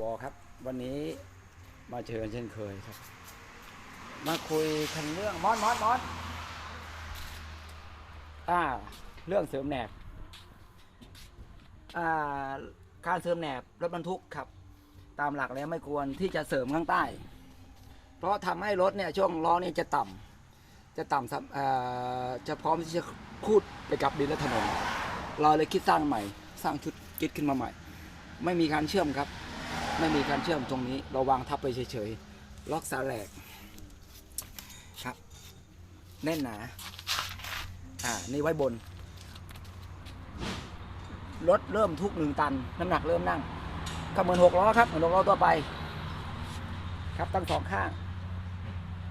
วอครับ วันนี้มาเชิญเช่นเคยครับ มาคุยกันเรื่องมอสมอสมอสอ่า เรื่องเสริมแหนบอ่าการเสริมแหนบรถบรรทุกครับ ตามหลักแล้วไม่ควรที่จะเสริมข้างใต้ เพราะทำให้รถเนี่ยช่วงล้อเนี่ยจะต่ำจะต่ำสำเอ่อจะพร้อมที่จะคูดไปกับดินและถนนเราเลยคิดสร้างใหม่ สร้างชุดคิดขึ้นมาใหม่ไม่มีการเชื่อมครับ ไม่มีการเชื่อมตรงนี้ เราวางทับไปเฉยๆ ล็อกสาแหลกครับ แน่นหนา อ่า นี่ไว้บน รถเริ่มทุกหนึ่งตัน น้ำหนักเริ่มนั่ง ก็เหมือนหกล้อครับ เหมือนหกล้อตัวไป ครับตั้งสองข้าง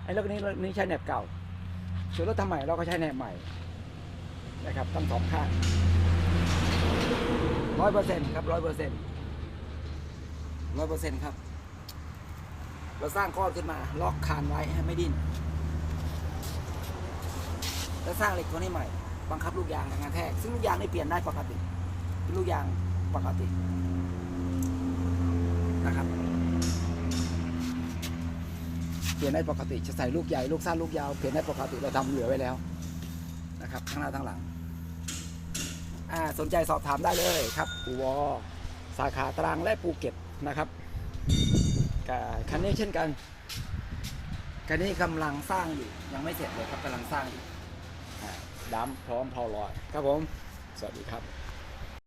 ไอ้รถนี้รถนี้ใช้แหนบเก่าส่วนรถทำใหม่เราก็ใช้แหนบใหม่ นะครับตั้งสองข้างร้อยเปอร์เซ็นต์ครับร้อยเปอร์เซ็นต์ ร้อยเปอร์เซ็นต์ครับ เราสร้างก้อนขึ้นมา ล็อกคานไว้ให้ไม่ดิ้น แล้วสร้างเหล็กตัวนี้ใหม่ บังคับลูกยางแรงานแทก ซึ่งลูกยางนี่เปลี่ยนได้ปกติ เป็นลูกยางปกตินะครับ เปลี่ยนได้ปกติ จะใส่ลูกใหญ่ ลูกสั้น ลูกยาว เปลี่ยนได้ปกติ เราทำเหลือไว้แล้วนะครับ ทั้งหน้าทั้งหลัง อ่า สนใจสอบถามได้เลยครับปูวอ สาขาตรังและภูเก็ตนะครับคันนี้เช่นกันคันนี้กำลังสร้างอยู่ยังไม่เสร็จเลยครับกำลังสร้างอยู่อ่าดำพร้อมพอลอยครับผม สวัสดีครับ